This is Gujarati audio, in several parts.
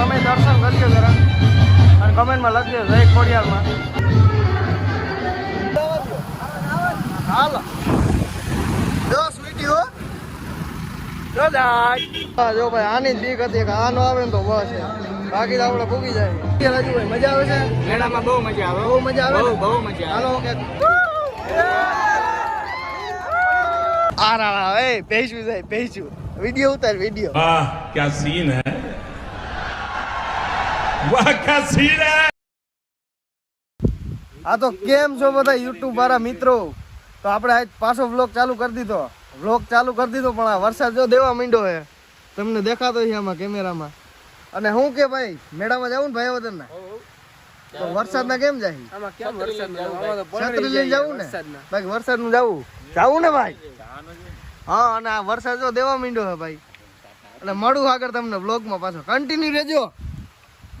તમે દર્શન કરજો જરા. અને કમેન્ટમાં લખજો જય ખોડિયારમાં. હાલ. દસ વીડિયો જો ભાઈ આની જ બીક હતી કે આનો આવે ને તો બસ બાકી તો આપણે ભૂગી જાય. રાજુભાઈ મજા આવે છે? મેળામાં બહુ મજા આવે. બહુ મજા આવે બહુ મજા હાલો કે આ રા એ ભેજું સાહેબ ભેજું વીડિયો ઉતાર વીડિયો. વાહ ક્યાં સીન હે? આ તો કેમ છો બધા યુટ્યુબ વાળા મિત્રો? તો આપણે આજ પાછો વ્લોગ ચાલુ કરી દીધો. વ્લોગ ચાલુ કરી દીધો પણ આ વરસાદ જો દેવા માંડ્યો હે તમને દેખાતો છે આમાં કેમેરામાં. અને હું કે ભાઈ મેળામાં જવું ને ભાઈ વતન તો વરસાદના કેમ જાય? આમાં કેમ વરસાદ નો? છત્રી લઈને ને. બાકી વરસાદનું જવું જવું ને ભાઈ? હા અને આ વરસાદ જો દેવા માંડ્યો છે ભાઈ. એટલે મળું આગળ તમને બ્લોગમાં પાછો. કન્ટિન્યુ રહેજો.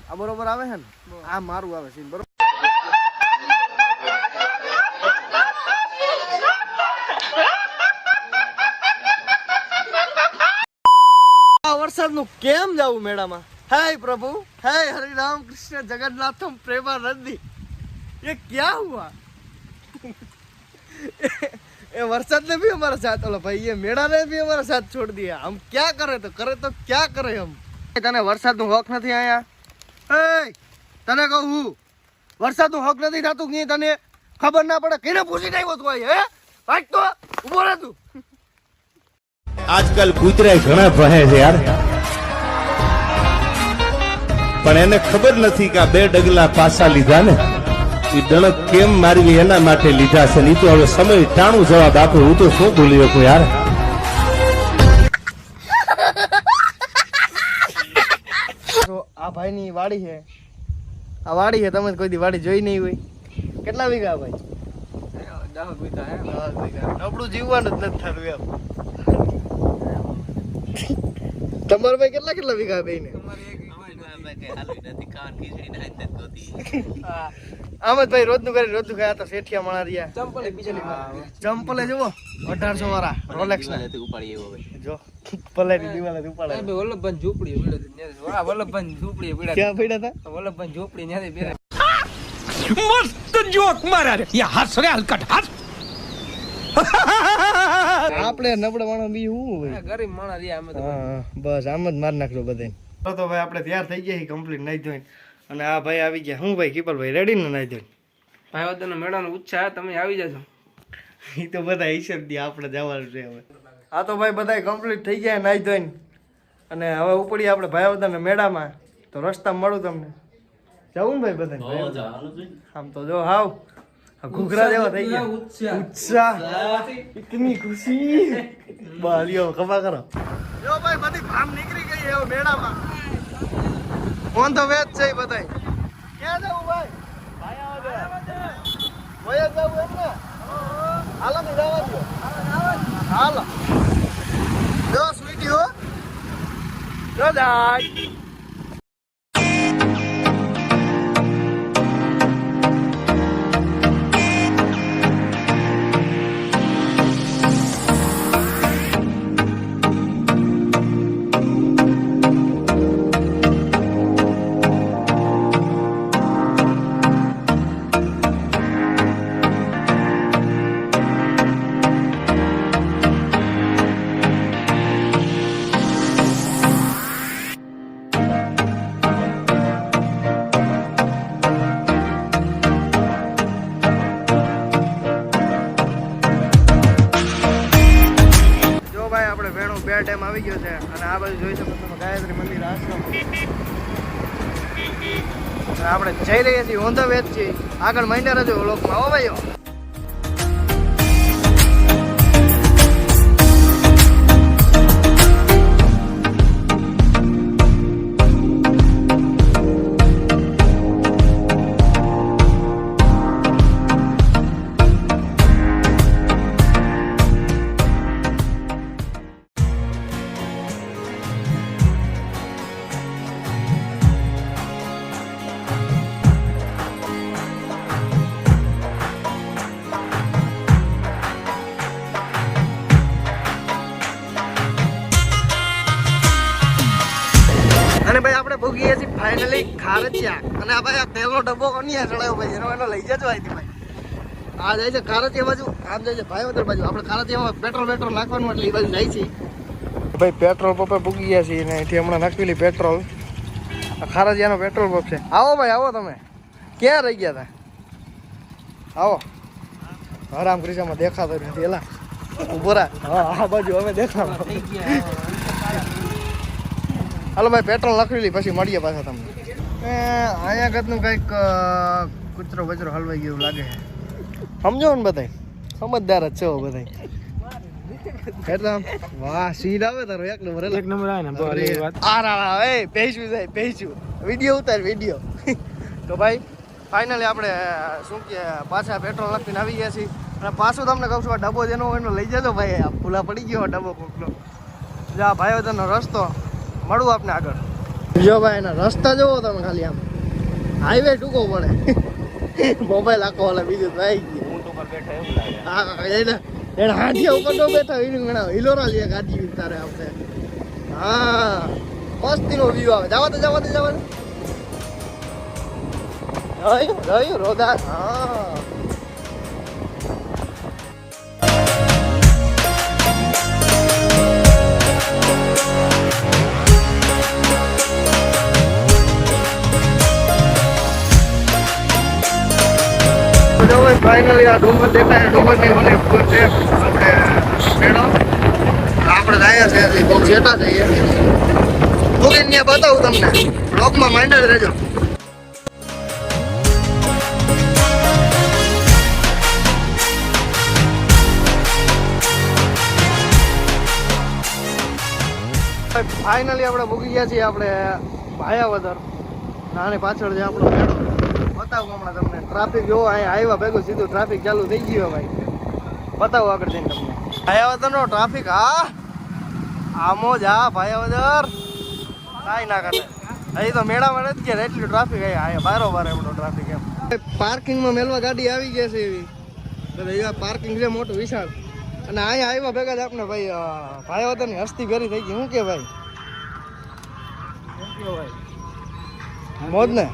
આ બરોબર આવે છે ને આ મારું આવે સીન બરોબર આ વરસાદનું કેમ જવું મેળામાં હે પ્રભુ હે હરિરામ કૃષ્ણ જગન્નાથમ પ્રેમા નંદી ये क्या हुआ ये वर्षा ने भी हमारा साथ बोला भाई ये मेड़ा ने भी हमारा साथ छोड़ दिया हम क्या करे तो करे तो क्या કરે हम તને વરસાદનું હક નથી આયા તને કહું હું, વરસાદનું હક નથી થતું કે તને ખબર ના પડે કેને પૂછી આવ્યો તું હે? ભાગ તો ઊભો રહે તું. આજકાલ કૂતરા ઘણા ભહે છે યાર. પણ એને ખબર નથી કે આ બે ડગલા પાછા લીધા ને. એ ડણક કેમ મારવી એના માટે લીધા છે નહીં તો હવે સમય ટાણું જવાબ આપે, હું તો શું ભૂલી શકું યાર? ભાઈની વાડી છે. આ વાડી છે તમે કોઈ દી વાડી જોઈ નહીં હોય. કેટલા વીઘા ભાઈ? દસ વીઘા હે. દસ વીઘા. નબળું જીવવાનું જ નથી થતું એમ. તમારા ભાઈ કેટલા કેટલા વીઘા ભાઈ ને અહમદભાઈ રોજનું કરી રોજનું આપણે નબળા માણસ બી હું ગરીબ માણસ રહ્યા બસ આમ જ માર નાખજો બધાને તો તો ભાઈ આપણે તૈયાર થઈ ગયા કમ્પ્લીટ નાઈ ધોઈને. અને આ ભાઈ આવી ગયા. હું ભાઈ કિપલભાઈ રેડી ને નાઈ ધોઈને? ભાઈબંધોનો મેળાનો ઉત્સાહ તમે આવી જજો. એ તો બધા હિસાબ દે આપણે જવાનું છે હવે. આ તો ભાઈ બધા કમ્પ્લીટ થઈ ગયા નાઈ ધોઈને. અને હવે ઉપડી આપણે ભાઈ બધાને મેળામાં. તો રસ્તા મળું તમને. જવું ને ભાઈ બધાને? આમ તો જો હાવ. ઘૂઘરા જેવા થઈ ગયા. ઉત્સાહ. ઇતની ખુશી. બાલિયો ખબા કરો. જો ભાઈ બધી ભામ નીકળી ગઈ હવે મેળામાં. ઓન ધ વેચ છે બધાય. ક્યાં જવું ભાઈ? વયા જવું એમ ને હાલો ને જવા દો હાલો. જો સ્વીટી હો. આગળ મહિના રજો લોકમાં આવો ભાઈઓ. પૂગી ભોગીએ છીએ ફાઇનલી ખારચિયા અને આ ભાઈ આ તેલનો ડબ્બો કોની ચડાયો ભાઈ? એનો એનો લઈ જજો અહીંથી ભાઈ. આ જાય છે ખારચિયા બાજુ, આમ જાય છે ભાઈવદર બાજુ. આપણે ખારચિયામાં પેટ્રોલ પેટ્રોલ નાખવાનું એટલે એ બાજુ જાય છે. ભાઈ પેટ્રોલ પંપે ભૂગી ગયા છીએ ને અહીંથી હમણાં નાખેલી પેટ્રોલ આ ખારચિયાનો પેટ્રોલ પંપ છે. આવો ભાઈ, આવો તમે. ક્યાં રહી ગયા હતા આવો. હરામ ક્રિશામાં દેખાતો નથી. એલા, ઊભો રાખ. હા, આ બાજુ અમે દેખાતો હાલો ભાઈ પેટ્રોલ નાખેલી પછી મળીએ પાછા તમને. અહીંયા ગતનું કંઈક કૂતરો બચરો હલવાઈ ગયું લાગે સમજો ને બધા સમજદાર જ છો બધાય. એટલે વાહ સીન આવે તારો એક નંબર એક નંબર આવે ને બરાબર વાત. આ રા રા, એ પૈસું જાય પૈસું વીડિયો ઉતાર વીડિયો. તો ભાઈ ફાઇનલી આપણે શું કે પાછા પેટ્રોલ નાખીને આવી ગયા છીએ. અને પાછું તમને કહું છું આ ડબ્બો જેનો એનો લઈ જજો ભાઈ. આ ભૂલા પડી ગયો આ ડબ્બો કોકનો. જા ભાઈઓ તનો રસ્તો. મળું આપને આગળ. જો ભાઈ એના રસ્તા જોવો તમે ખાલી આમ. હાઈવે ટૂંકો પડે. મોબાઈલ આખો ઓલા બીજું થઈ ગયું. હા એને એને હાંડિયા ઉપર ન બેઠા એનું હિલોરા લે ગાડી તારે આપણે. હા મસ્તીનો વ્યૂ આવે. જવા દે જવા દે જવા દે. રહ્યું હા. જો ભાઈ ફાઇનલી આ ડુંગર દેખાય. ડુંગરની મને છે. આપણે આપણે જાય છે હજી. બહુ જેટા જઈએ મૂકીને ત્યાં બતાવું તમને. બ્લોકમાં માંડેલ રહેજો. ફાઇનલી આપણે મૂકી ગયા છીએ આપણે ભાયાવદર. નાની પાછળ જે આપણો મેળો. બતાવું હમણાં તમને. ટ્રાફિક જોવો અહીંયા આવ્યા ભેગું સીધું ટ્રાફિક ચાલુ થઈ ગયું ભાઈ. બતાવું આગળ જઈને તમને. ભાયાવદર નો ટ્રાફિક હા? આમો હા ભાયાવદર કાંઈ ના કરે અહીં તો મેળામાં નથી ગયા એટલું ટ્રાફિક અહીંયા અહીંયા બારોબાર એમનો ટ્રાફિક એમ. પાર્કિંગમાં મેલવા ગાડી આવી ગયા છે એવી. તો અહીંયા પાર્કિંગ છે મોટું વિશાળ. અને અહીંયા આવ્યા ભેગા જ આપણે ભાઈ ભાયાવદરની હસ્તી ઘરી થઈ ગઈ. શું કે ભાઈ? મોજ ને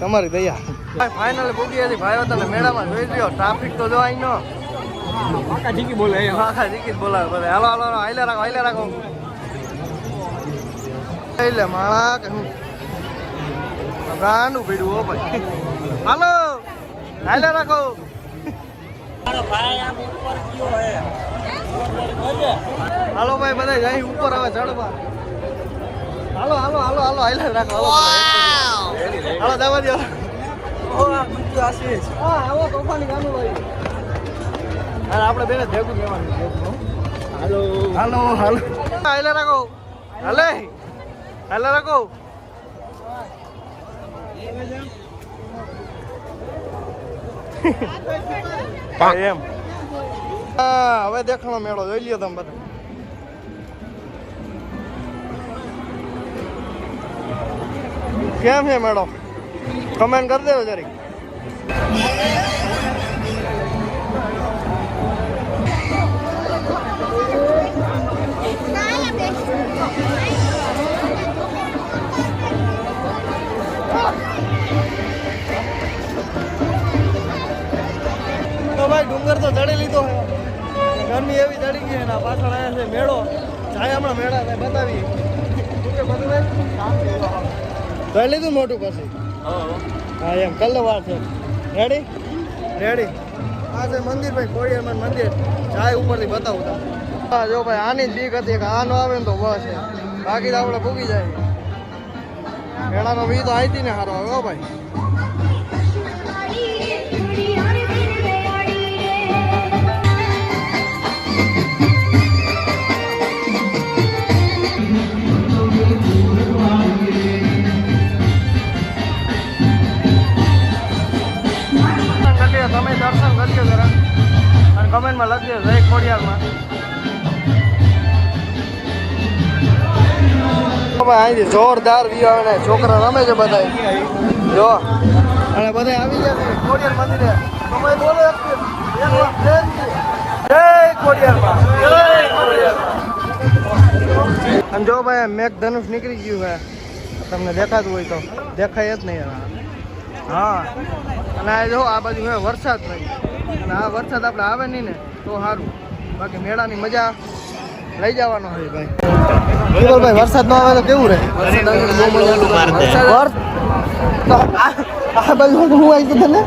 તમારી દયા. ફાઇનલ પૂગી હતી. ભાઈઓ તમે મેળામાં જોઈ લ્યો. ટ્રાફિક તો જો અહીં નો. આખા જીકી બોલે આખા જીકી બોલાવે બધા. હાલો હાલો હાલો, રાખો હાલે રાખો. એટલે માળા કે હું? ગાંડું પીડ્યું હો ભાઈ. હાલો હાલે રાખો. હાલો ભાઈ બધા જાય ઉપર હવે ચડવા હાલો હાલો હાલો હાલો હાલે રાખો હાલો હાલો દવા દો આપણે બેને ભેગું કહેવાનું હાલો. હાલો હાલો. હાલે રાખો. હાલે. હાલે રાખો. એમ હવે દેખાણો મેળો જોઈ લ્યો તમે બધા. કેમ છે મેડમ કમેન્ટ કરી દેવો જરી તો ડુંગર તો ચડી લીધો છે. ગરમી એવી ચડી ગઈ એના પાછળ આવ્યા છે મેળો. જાય હમણાં મેળા બતાવીએ શું કે બધું ભાઈ ચડી લીધું મોટું પછી? હા, એમ. કલ્લો વાર છે. રેડી રેડી આ છે મંદિર ભાઈ કોળિયામાં મંદિર. જાય ઉપરથી બતાવું હા જો ભાઈ, આની જ બીક હતી કે આ નો આવે ને તો બસ. બાકી તો આપણે ભૂગી જાય. મેળાનો વી તો આઈતી ને સારો આવ્યો ભાઈ. અહીંથી જોરદાર વ્યૂ આવે ને છોકરા રમે છે બધા જો. અને બધા આવી ગયા છે. ખોડિયાર મંદિરે. તમે બોલો એક. જય જય ખોડિયાર અને જો ભાઈ મેઘ ધનુષ નીકળી ગયું છે. તમને દેખાતું હોય તો. દેખાય જ નહીં હા. અને આ જો આ બાજુ હવે વરસાદ ભાઈ. અને આ વરસાદ આપણે આવે નહીં ને તો સારું. બાકી મેળાની મજા લઈ જવાનો હોય ભાઈ. ભાઈ વરસાદ ન આવે તો કેવું રહે? વરસાદ આવે તો આ બાજુ હું આવી ગયો તને?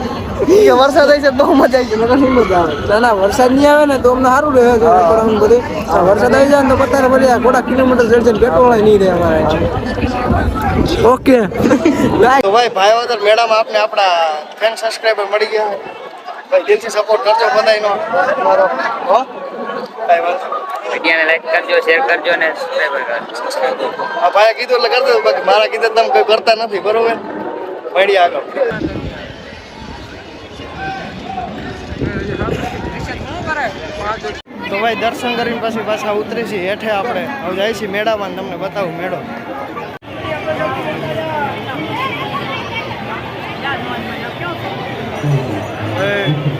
કે વરસાદ આવી છે તો મજા આવી જાય નકર મજા આવે. ના ના વરસાદ નહીં આવે ને તો અમને સારું રહે બધું. વરસાદ આવી જાય ને તો પતારે બધા થોડા કિલોમીટર જડશે ને પેટ્રોલ નહીં રહે અમારે ઓકે. તો ભાઈ વગર મેળામાં આપણે આપણા ફેન સબસ્ક્રાઈબર મળી ગયા. ભાઈ દિલથી સપોર્ટ કરજો બધાયનો. મારો હો. વિડીયોને લાઈક કરજો શેર કરજો અને સબસ્ક્રાઈબર કરજો. આ ભાઈ કીધું એટલે કરતો બાકી મારા કીધું તમે કોઈ કરતા નથી બરોબર? મળી આગળ. તો ભાઈ દર્શન કરીને પછી પાછા ઉતરી છીએ હેઠે આપણે. હવે જાય છીએ મેળામાં તમને બતાવું મેળો. ભાઈ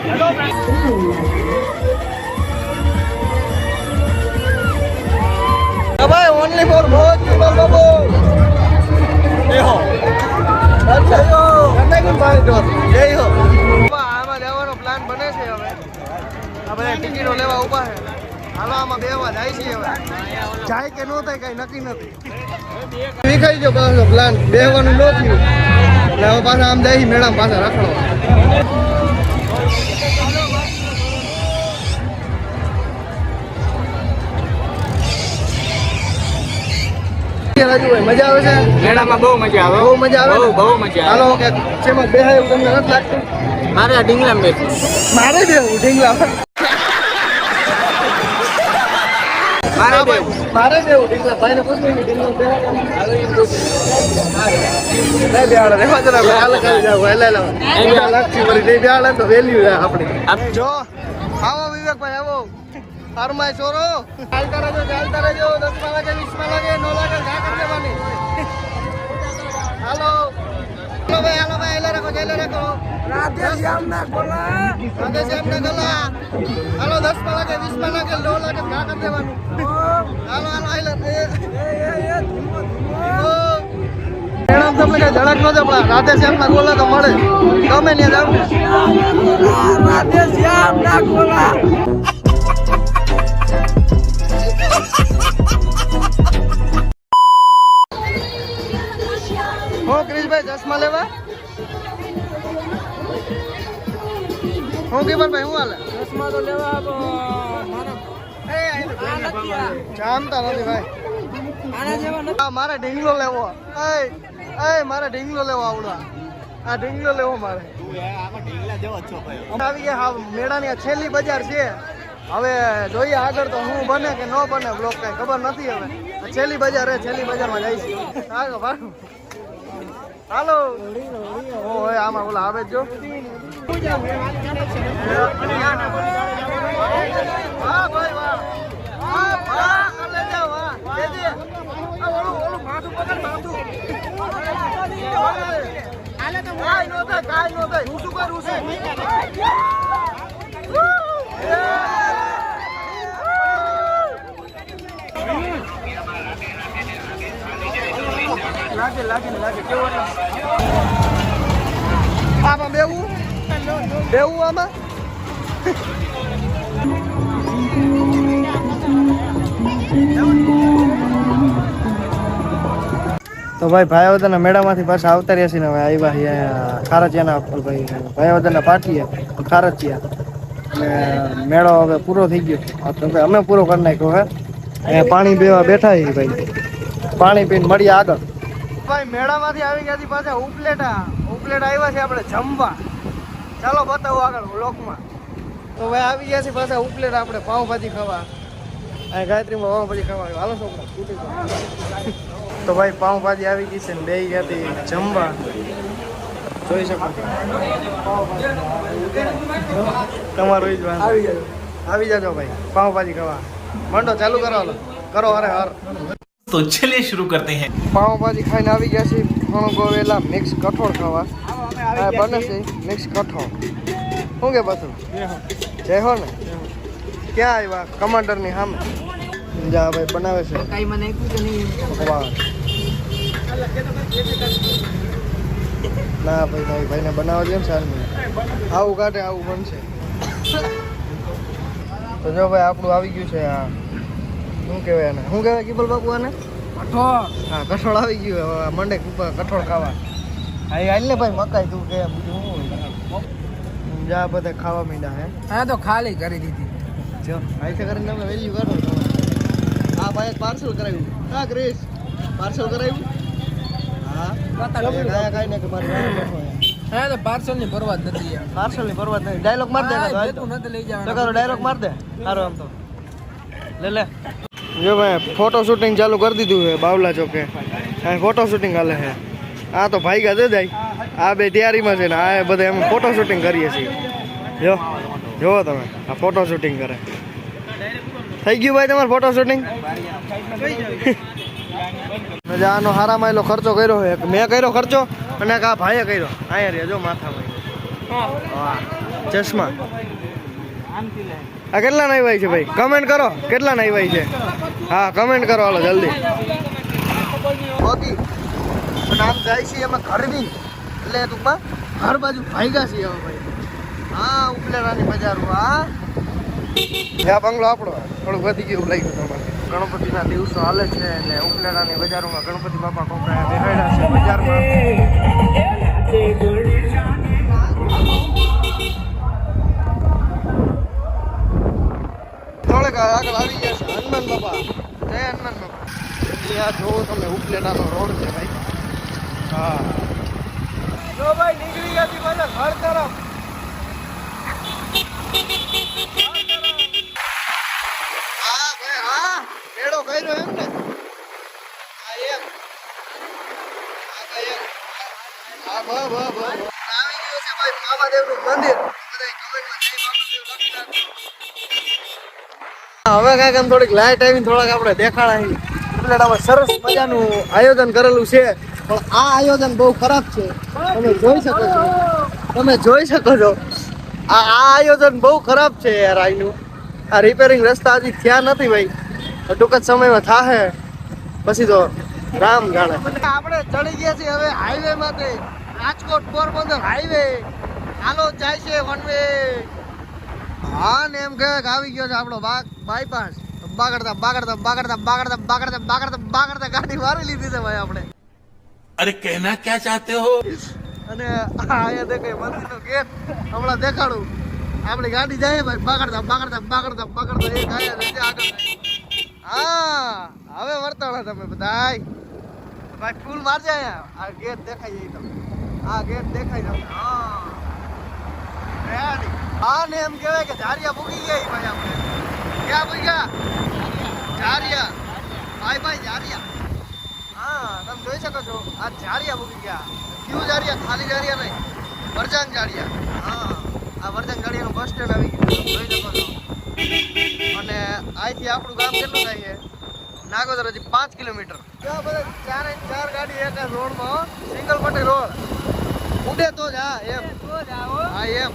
આમાં જવાનો પ્લાન બને છે હવે આ બધા ટિકિટો લેવા ઊભા છે હાલો આમાં બેવા જાય છે હવે જાય કે ન થાય કઈ નક્કી નથી વિખાઈ ગયો પાછો પ્લાન બેહવાનું ન થયું પાછા આમ જાય મેળામાં પાછા રખડવા રાજુભાઈ મજા આવે છે? મેળામાં બહુ મજા આવે. બહુ મજા આવે બહુ બહુ મજા આવે. હાલો કે શેમાં બેહાય એવું તમને નથી લાગતું? મારે આ મારે ઢીંગલા મારે દેવું મારે દેવું ઢીંગલા ભાઈને હાલે લે લે. વળી બેહાડે તો આપણી. જો આવો વિવેકભાઈ આવો. હારમાય છોરો ચાલતા રહેજો ચાલતા રહેજો. દસમાં લાગે વીસમાં લાગે નો લાગે ઘા કરી દેવાની હાલો. હાલો ભાઈ હાલો ભાઈ એલે રાખો એલે રાખો. રાધે શ્યામ ના ગોલા. રાધે શ્યામ ના ગોલા. હાલો દસમાં લાગે વીસમાં લાગે નો લાગે ઘા કરી દેવાનું હાલો. હાલો એલે મેડમ તમને કઈ ધડક ન જપડા રાધે શ્યામ ના ગોલા તો મળે. ગમે નહીં જાવ રાધે શ્યામ ના ગોલા. હું ચશ્મા લેવા? હું ભાઈ હું હાલે? ચશ્મા તો લેવા જામતા નથી ભાઈ. મારે ઢીંગલો લેવો. એ મારે ઢીંગલો લેવો આવડો આ ઢીંગલો લેવો મારે. આવી ગયા હા મેળાની આ છેલ્લી બજાર છે. હવે જોઈએ આગળ તો હું બને કે ન બને બ્લોક કઈ ખબર નથી હવે. છેલ્લી બજાર છેલ્લી બજારમાં જઈશ આગળ ભાડું હાલો. ઓ હોય આમાં ઓલા આવે જો વાહ ભાઈ વાહ. કાઈ નો થાય કાઈ નો થાય. કરું છું લાગે ને લાગે. કેવું તો ભાઈ ભાઈવદરના મેળામાંથી પાછા આવતા રહ્યા છીએ ને હવે આવ્યા અહીંયા ખારચિયાના ભાઈ ભાઈવદરના પાટીએ ખારચિયા અને મેળો હવે પૂરો થઈ ગયો અમે પૂરો કરી નાખ્યો હે. પાણી પીવા બેઠા ભાઈ. પાણી પીને મળીએ આગળ. ભાઈ મેળામાંથી આવી ગયા હતી પાછા ઉપલેટા. ઉપલેટ આવ્યા છે આપણે જમવા. ચાલો બતાવો આગળ લોકમાં તો ભાઈ આવી ગયા છે પાછા ઉપલેટ આપણે પાઉંભાજી ખાવા. આ ગાયત્રીમાં પાઉંભાજી ખાવા હાલો છોકરા તો ભાઈ પાઉંભાજી આવી ગઈ છે ને બે ગયા હતી જમવા. જોઈ શકો તમારું જ આવી જાજો. આવી જાજો ભાઈ. પાઉંભાજી ખાવા. મંડો ચાલુ કરો કરો અરે હર. તો ચલે શરૂ કરતે હૈ. પાવભાજી ખાઈને આવી ગયા છે ઘણું ગોવેલા મિક્સ કઠોળ ખાવા. આ બને છે મિક્સ કઠોળ. શું કે પાછું? જય હો. ને? ક્યાં આવ્યા? કમાન્ડરની સામે. જા ભાઈ બનાવે છે. કઈ મને એકું નહીં. ભગવાન. ના ભાઈ ભાઈ ભાઈને બનાવવા દે ને સાંજ આવું કાઢે આવું બનશે. તો જો ભાઈ આપણું આવી ગયું છે આ શું કહેવાય એને શું કહેવાય કિબલ બાપુ આને? કઠોળ. હા કઠોળ આવી ગયું હવે મંડે કઠોળ ખાવા. હા હાલ ને ભાઈ મકાઈ તું કે બીજું શું જા બધા ખાવા મીંડા હે. હા તો ખાલી કરી દીધી. જો આઈસે કરીને તમે વેલ્યુ કરો હા ભાઈ પાર્સલ કરાવ્યું. હા ક્રિશ પાર્સલ કરાવ્યું? હા. કાંઈ ને કે મારે હા તો પાર્સલની પરવા જ નથી યાર. પાર્સલની પરવા નહીં ડાયલોગ માર દે તો નથી લઈ તો જવાના ડાયલોગ માર દે? સારો આમ તો. લે લે. જો ભાઈ ફોટો શૂટિંગ ચાલુ કરી દીધું છે બાવલા ચોકે. હા ફોટો શૂટિંગ હાલે છે. આ તો ભાઈગા દે જાય આ બે તૈયારીમાં છે ને આ બધા એમ ફોટો શૂટિંગ કરીએ છીએ. જો જોવો તમે આ ફોટો શૂટિંગ કરે. થઈ ગયું ભાઈ તમારે ફોટો શૂટિંગ આનો હારામાં એલો ખર્ચો કર્યો છે. મેં કર્યો ખર્ચો અને આ ભાઈએ કર્યો. અહીંયા રે જો માથામાં. ચશ્મા. આ કેટલા નાઈવાય છે ભાઈ? કમેન્ટ કરો. કેટલા નાઈવાય છે? હા કમેન્ટ કરો હાલો જલ્દી. આમ જાય છે એમાં ઘરની એટલે ટૂંકમાં ઘર બાજુ ભાગ્યા છીએ હવે ભાઈ. હા ઉપલેરાની બજારો હા આ બંગલો આપણો. થોડુંક વધી ગયું લાગ્યું તમારે ગણપતિના દિવસો હાલે છે એટલે ઉપલેરાની બજારોમાં ગણપતિ બાપા કોકરા બેહાડ્યા છે બજારમાં. થોડેક આગળ ગયા છે. હનુમાન બાપા. જય હનુમાન બાપા. જોવો તમે ઉપલેટાનો રોડ છે ભાઈ. હા. જો ભાઈ નીકળી ગયા છે પાછા ઘર તરફ. હા, ભાઈ, હા. મેળો કર્યો એમ ને. હા એમ હા આવી ગયું છે ભાઈ મામાદેવનું મંદિર. બધાય કમેન્ટમાં જય મામાદેવ હવે કાંઈક થોડીક લાઈટ આવીને થોડાક આપણે એટલે ઉપલેટામાં સરસ મજાનું આયોજન કરેલું છે. પણ આ આયોજન બહુ ખરાબ છે. તમે જોઈ શકો છો. તમે જોઈ શકો છો. આ આ આયોજન બહુ ખરાબ છે યાર આઈનું. આ રિપેરિંગ રસ્તા હજી થયા નથી ભાઈ. ટૂંક જ સમયમાં થાહે. પછી તો રામ જાણે. આપણે ચડી ગયા છીએ હવે હાઈવે માટે રાજકોટ પોરબંદર હાઈવે હાલો, જાય છે વન વે હા ને એમ કે આવી ગયો છે આપણો બાગ બાયપાસ બાગડતા બાગડતા બાગડતા બાગડતા બાગડતા બાગડતા બાગડતા ગાડી મારી લીધી છે ભાઈ આપણે. અરે કહેના ક્યાં ચાહતે હો? અને આયા દેખાય મંદિરનો ગેટ. હમણાં દેખાડું. આપણી ગાડી જાય ભાઈ બાગડતા બાગડતા બાગડતા બાગડતા એક આયા છે આગળ. હા હવે વર્તાણા તમે બધાય. ભાઈ ફૂલ મારજે આ ગેટ દેખાય જાય તમને. આ ગેટ દેખાય તમને. હા. રેડી. હા ને એમ કહેવાય કે ઝારિયા ભૂગી ગઈ ભાઈ આપણે. ક્યાં પૂગ્યા ઝારિયા ભાઈ ભાઈ ઝારિયા હા તમે જોઈ શકો છો આ ઝાડિયા ભૂગી ગયા. ક્યુ ઝાડિયા ખાલી ઝાડિયા નહીં. વરજાંગ ઝાડિયા હા આ વરજાંગ ઝાડિયાનું બસ સ્ટેન્ડ આવી ગયું જોઈ શકો છો. અને અહીંથી આપણું ગામ કેટલું થાય છે? નાગોદર હજી પાંચ કિલોમીટર. ત્યાં બધા ચારે ચાર ગાડી એક રોડમાં સિંગલ પટેલ રોડ ઉડે તો જ હા એમ. હા એમ.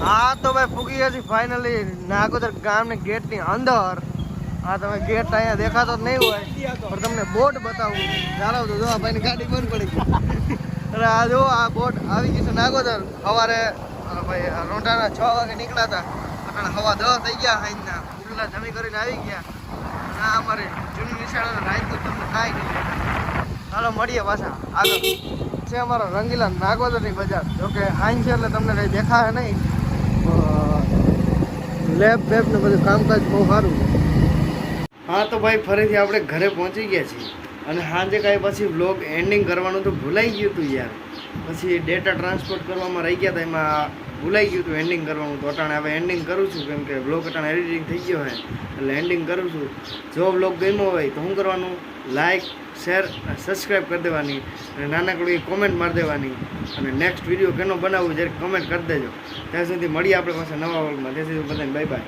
હા તો ભાઈ ગયા છે ફાઇનલી નાગોદર ગામની ગેટની અંદર. હા તમે ગેટ અહીંયા દેખાતો જ નહીં હોય, પણ તમને બોટ બતાવું. ચાલો જો, આ ભાઈની ગાડી બંધ પડી અરે આ જો, આ બોટ આવી ગઈ છે નાગોદર. સવારે ભાઈ, આ રોંઢાના છ વાગે નીકળ્યા હતા. અને હવા દસ થઈ ગયા હાઈના ઉલ્લા જમી કરીને આવી ગયા. આ અમારે જૂની નિશાળાના રાઈતું તમને કાંઈ નહીં. ચાલો, મળીએ પાછા. આગળ. છે અમારો રંગીલા નાગોદરની બજાર. જોકે હાઈન છે એટલે તમને કંઈ દેખાય નહીં. લેબ બેબ ને બધું કામકાજ બહુ સારું હા, તો ભાઈ, ફરીથી આપણે ઘરે પહોંચી ગયા છીએ. અને સાંજે કાંઈ પછી વ્લોગ એન્ડિંગ કરવાનું તો ભૂલાઈ ગયું હતું યાર. પછી ડેટા ટ્રાન્સપોર્ટ કરવામાં રહી ગયા હતા એમાં ભૂલાઈ ગયું હતું એન્ડિંગ કરવાનું. તો અટાણે હવે એન્ડિંગ કરું છું, કેમ કે બ્લોગ અટાણે એડિટિંગ થઈ ગયો હોય એટલે એન્ડિંગ કરું છું. જો બ્લોગ ગમ્યો હોય તો શું કરવાનું? લાઇક શેર સબસ્ક્રાઈબ કરી દેવાની અને નાનકડી કોમેન્ટ મારી દેવાની. અને નેક્સ્ટ વીડિયો કેનો બનાવવું જ્યારે કમેન્ટ કરી દેજો. ત્યાં સુધી મળીએ આપણે પાસે નવા વર્ગમાં ત્યાં સુધી બધાને બાય બાય